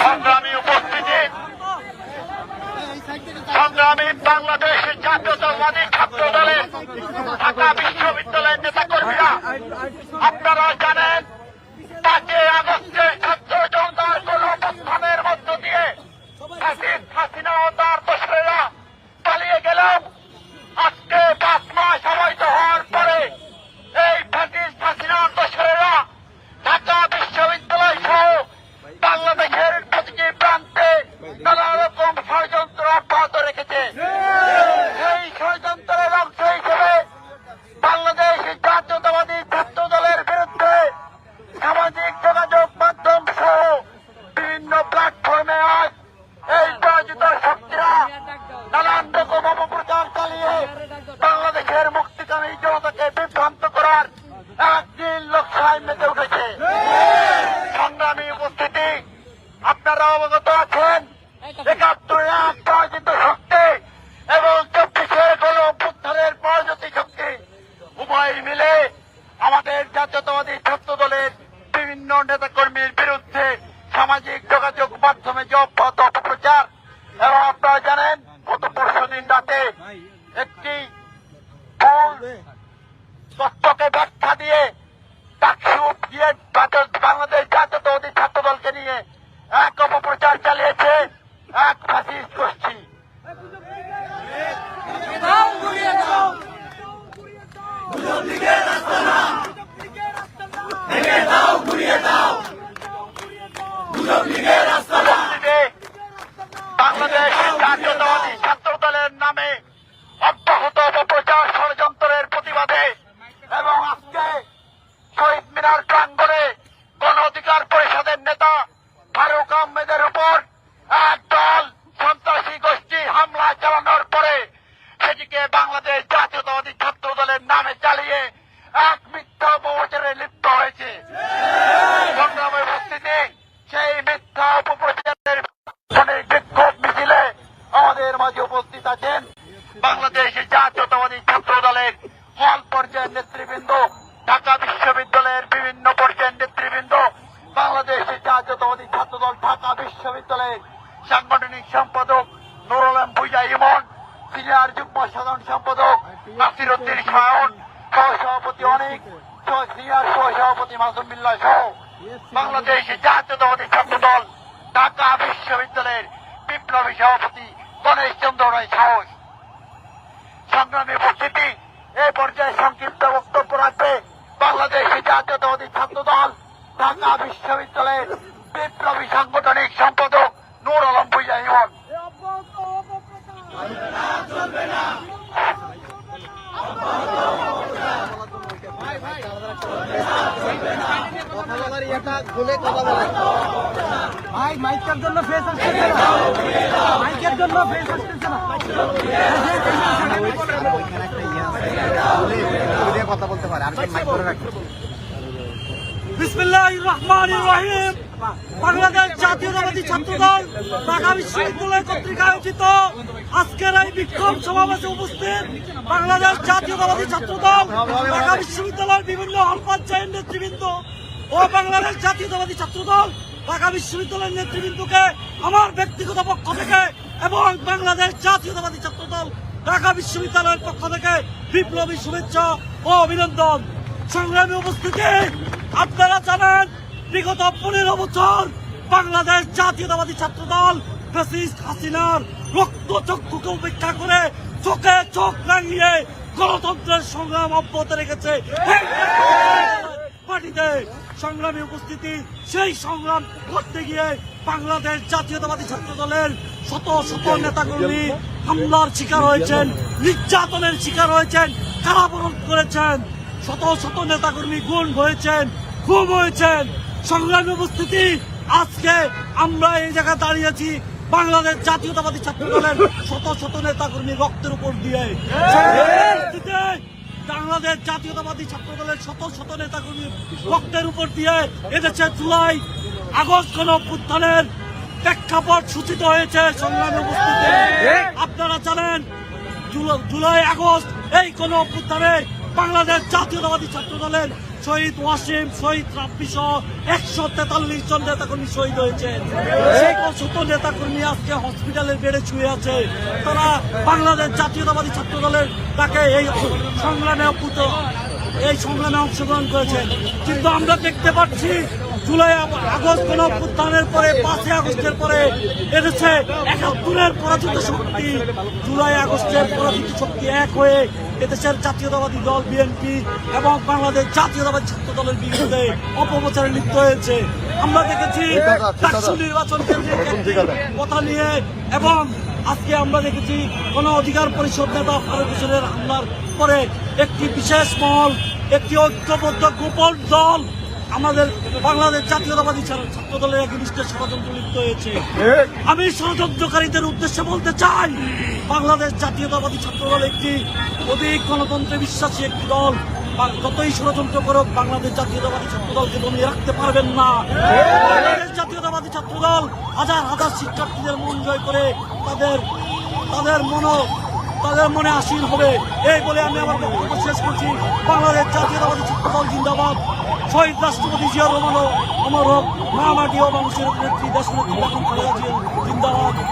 সংগ্রামী উপস্থিতি। সংগ্রামী বাংলাদেশ জাতীয়তাবাদী ছাত্র দলের ঢাকা বিশ্ববিদ্যালয়ের নেতা আপনারা জানেন পাঁচই আগস্টে আপনারা অবগত আছেন? একাত্তরে এক পরাজিত শক্তি এবং চব্বিশের গণ অভ্যুত্থানের পরাজিত শক্তি। উভয় মিলে আমাদের জাতীয়তাবাদী ছাত্র দলের বিভিন্ন নেতাকর্মীর বিরুদ্ধে সামাজিক যোগাযোগ মাধ্যমে যে অব্যাহত অপপ্রচার এবং আপনারা জানেন গত পরশু দিন রাতে একটি ভুল তথ্যকে ব্যাখ্যা দিয়ে টাকসু দিয়ে জাতীয়- বাংলাদেশ জাতীয়তাবাদী ছাত্র দলকে নিয়ে এক অপপ্রচার চালিয়েছে এক ফ্যাসিস্ট গোষ্ঠী দিকে বাংলাদেশ জাতীয়তাবাদী ছাত্র দলের নামে অব্যাহত অপপ্রচার ষড়যন্ত্রের প্রতিবাদে এবং আজকে শহীদ মিনার প্রাঙ্গণে গণ অধিকার পরিষদের নেতা ফারুক আহমেদের উপর একদল সন্ত্রাসী গোষ্ঠী হামলা চালানোর পরে সেটিকে বাংলাদেশ জাতীয়তাবাদী ছাত্র দলের নামে চালিয়ে এক মিথ্যা অপপ্রচারে লিপ্ত হয়েছে সংগ্রামের উপস্থিতি সেই মিথ্যা অপপ্রচারের অনেক বিক্ষোভ মিছিলে আমাদের মাঝে উপস্থিত আছেন। বাংলাদেশ জাতীয়তাবাদী ছাত্র দলের হল পর্যায়ের নেতৃবৃন্দ, ঢাকা বিশ্ববিদ্যালয়ের বিভিন্ন পর্যায়ের নেতৃবৃন্দ, বাংলাদেশ জাতীয়তাবাদী ছাত্র দল ঢাকা বিশ্ববিদ্যালয়ের সাংগঠনিক সম্পাদক নুরুল ভুইয়া ইমন, সিনিয়র যুগ্ম সাধারণ সম্পাদক নাসির উদ্দিন সায়ন সহসভাপতি অনেক সিনিয়র সহসভাপতি মাসুম বিল্লাহ সহ। বাংলাদেশ জাতীয়তাবাদী ছাত্র দল ঢাকা বিশ্ববিদ্যালয়ের বিপ্লবী সভাপতি গণেশ চন্দ্র রায় সাহস সংগ্রামী উপস্থিতি এই পর্যায়ে সংক্ষিপ্ত বক্তব্য রাখবে বাংলাদেশ জাতীয়তাবাদী ছাত্র দল ঢাকা বিশ্ববিদ্যালয়ের বিপ্লবী সাংগঠনিক সম্পাদক নূর আলম ভুইয়া ইমন কথা বলার ইয়েটা খুলে কথা বলে ভাই, মাইকের জন্য ফেস না। মাইকের জন্য ফেস না কথা বলতে পারে আর মাইক বাংলাদেশ জাতীয়তাবাদী ছাত্র দল বিক্ষোভ বাংলাদেশ বিশ্ববিদ্যালয়ের বিভিন্ন হল পর্যায়ের নেতৃবৃন্দ ও বাংলাদেশ জাতীয়তাবাদী ছাত্র ঢাকা বিশ্ববিদ্যালয়ের নেতৃবৃন্দকে আমার ব্যক্তিগত পক্ষ থেকে এবং বাংলাদেশ জাতীয়তাবাদী ছাত্র দল ঢাকা বিশ্ববিদ্যালয়ের পক্ষ থেকে বিপ্লবী শুভেচ্ছা ও অভিনন্দন। সংগ্রামী উপস্থিতি, আপনারা জানেন, বিগত পনেরো বছর বাংলাদেশ জাতীয়তাবাদী ছাত্র দল ফ্যাসিস্ট হাসিনার রক্ত চক্ষুকে উপেক্ষা করে চোখে চোখ রাঙিয়ে গণতন্ত্রের সংগ্রাম অব্যাহত রেখেছে। সংগ্রামী উপস্থিতি, সেই সংগ্রাম করতে গিয়ে বাংলাদেশ জাতীয়তাবাদী ছাত্র দলের শত শত নেতাকর্মী হামলার শিকার হয়েছেন, নির্যাতনের শিকার হয়েছেন, কারাবরণ করেছেন, শত শত নেতাকর্মী গুণ হয়েছেন খুব হয়েছেন। সংগ্রামী উপস্থিতি, আজকে আমরা এই জায়গায় দাঁড়িয়েছি বাংলাদেশ জাতীয়তাবাদী ছাত্র দলের শত শত নেতাকর্মী রক্তের উপর দিয়ে। বাংলাদেশ জাতীয়তাবাদী ছাত্র দলের শত শত নেতাকর্মী রক্তের উপর দিয়ে এসেছে জুলাই আগস্ট কোন অভ্যুত্থানের প্রেক্ষাপট সূচিত হয়েছে সংগ্রাম উপস্থিতি। আপনারা জানেন জুল- জুলাই আগস্ট এই কোন অভ্যুত্থানে বাংলাদেশ জাতীয়তাবাদী ছাত্র দলের শহীদ ওয়াসিম শহীদ রাব্বি সহ একশো তেতাল্লিশ জন নেতাকর্মী শহীদ হয়েছে। শত নেতাকর্মী আজকে হসপিটালের বেডে ছুঁয়ে আছে। তারা বাংলাদেশ জাতীয়তাবাদী ছাত্র দলের তাকে এই সংগ্রামে এই সংগ্রামে অংশগ্রহণ করেছেন। কিন্তু আমরা দেখতে পাচ্ছি জুলাই আগস্ট কোন অভ্যুত্থানের পরে পাঁচই আগস্টের পরে এদেশে একাত্তরের পরাজিত শক্তি। জুলাই আগস্টের পরাজিত শক্তি এক হয়ে এদেশের জাতীয়তাবাদী দল বিএনপি এবং বাংলাদেশ জাতীয়তাবাদী ছাত্র দলের বিরুদ্ধে অপপ্রচারে লিপ্ত হয়েছে। আমরা দেখেছি নির্বাচন কথা নিয়ে এবং আজকে আমরা দেখেছি কোন অধিকার পরিষদ নেতা ফারুক হোসেনের হামলার পরে একটি বিশেষ মহল একটি ঐক্যবদ্ধ গোপন দল আমাদের বাংলাদেশ জাতীয়তাবাদী ছাত্র দলের এক নিষ্ঠে ষড়যন্ত্র লিপ্ত হয়েছে। আমি ষড়যন্ত্রকারীদের উদ্দেশ্যে বলতে চাই, বাংলাদেশ জাতীয়তাবাদী ছাত্র দল একটি অধিক গণতন্ত্রে বিশ্বাসী একটি দল। যতই ষড়যন্ত্র করুক, বাংলাদেশ জাতীয়তাবাদী ছাত্র দলকে দমিয়ে রাখতে পারবেন না। বাংলাদেশ জাতীয়তাবাদী ছাত্র দল হাজার হাজার শিক্ষার্থীদের মন জয় করে তাদের তাদের মন তাদের মনে আসীন হবে। এই বলে আমি আমার বক্তব্য শেষ করছি। বাংলাদেশ জাতীয়তাবাদী ছাত্র দল জিন্দাবাদ। শহীদ রাষ্ট্রপতি জিয়া রহমান অমর হোক মহামাটি ও মানুষের নেত্রী দেশ নেত্রী জিন্দাবাদ।